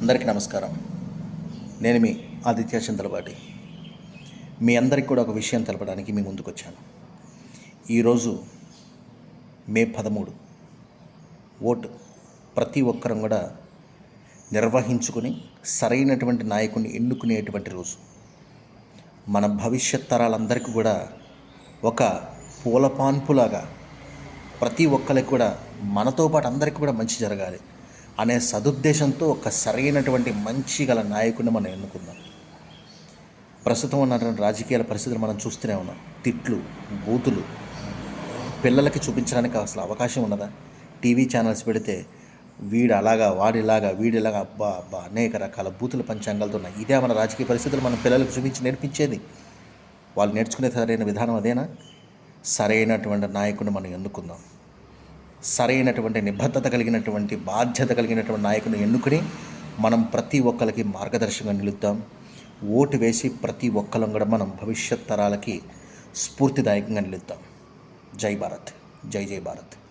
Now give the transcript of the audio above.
అందరికీ నమస్కారం. నేను మీ ఆదిత్య చంద్రబాటి. మీ అందరికి కూడా ఒక విషయం తెలపడానికి మీ ముందుకు వచ్చాను. ఈరోజు మే పదమూడు ఓటు ప్రతి ఒక్కరం కూడా నిర్వహించుకుని సరైనటువంటి నాయకుడిని ఎన్నుకునేటువంటి రోజు. మన భవిష్యత్ తరాలందరికీ కూడా ఒక పూలపాన్పులాగా ప్రతి ఒక్కరికి కూడా మనతో పాటు అందరికీ కూడా మంచి జరగాలి. అనే సదుద్దేశంతో ఒక సరైనటువంటి మంచి గల నాయకుడిని మనం ఎన్నుకుందాం. ప్రస్తుతం ఉన్నటువంటి రాజకీయాల పరిస్థితులు మనం చూస్తూనే ఉన్నాం. తిట్లు బూతులు. పిల్లలకి చూపించడానికి అసలు అవకాశం ఉన్నదా? టీవీ ఛానల్స్ పెడితే వీడు అలాగా వాడిలాగా వీడిలాగా అబ్బా అబ్బా అనేక రకాల బూతుల పంచాంగాలతో ఉన్నాయి. ఇదే మన రాజకీయ పరిస్థితులు మనం పిల్లలకు చూపించి నేర్పించేది. వాళ్ళు నేర్చుకునే సరైన విధానం అదేనా? సరైనటువంటి నాయకుడిని మనం ఎన్నుకుందాం. సరైనటువంటి నిబద్ధత కలిగినటువంటి బాధ్యత కలిగినటువంటి నాయకుని ఎన్నుకుని మనం ప్రతి ఒక్కరికి మార్గదర్శకంగా నిలుద్దాం. ఓటు వేసి ప్రతి ఒక్కరం కూడా మనం భవిష్యత్ తరాలకి స్ఫూర్తిదాయకంగా నిలుద్దాం. జై భారత్. జై జై భారత్.